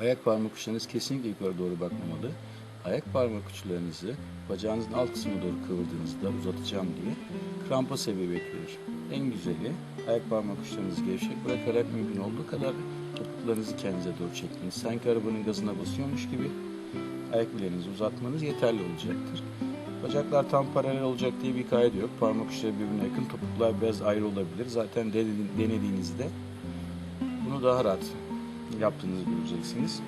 Ayak parmak uçlarınız kesinlikle yukarı doğru bakmamalı. Ayak parmak uçlarınızı bacağınızın alt kısmına doğru kıvırdığınızda uzatacağım diye krampa sebebiyet verir. En güzeli ayak parmak uçlarınızı gevşek bırakarak mümkün olduğu kadar topuklarınızı kendinize doğru çekmeniz. Sanki arabanın gazına basıyormuş gibi ayak bileğinizi uzatmanız yeterli olacaktır. Bacaklar tam paralel olacak diye bir kaydı yok. Parmak uçları birbirine yakın, topuklar biraz ayrı olabilir. Zaten denedi- denediğinizde bunu daha rahat yaptığınızı göreceksiniz.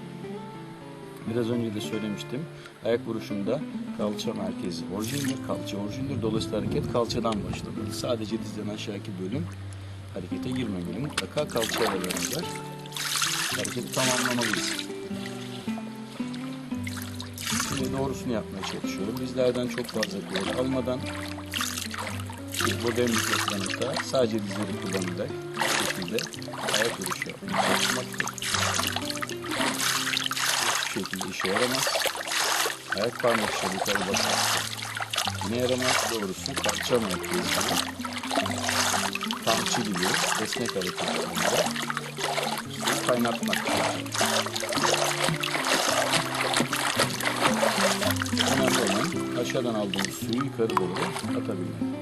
Biraz önce de söylemiştim. Ayak vuruşunda kalça merkezi orijindir, kalça orijindir. Dolayısıyla hareket kalçadan başlamalı. Sadece dizden aşağıki bölüm harekete girmemeli. Mutlaka kalçayla beraber hareketi tamamlamalıyız. Şimdi doğrusunu yapmaya çalışıyorum. Bizlerden çok fazla kuvvet almadan bir modern mikrofonunda sadece dizleri kullanarak şekilde ayak yapmaya çalışmaktır. Hiçbir şekilde işe yaramaz. Ayak parmak uçları yukarı basarsa yine yaramaz. Doğrusu kalça merkezi kamçı gibi esnek hareketlerinde kaynatmak. Önemli olan aşağıdan aldığımız suyu yukarı doğru atabilmek.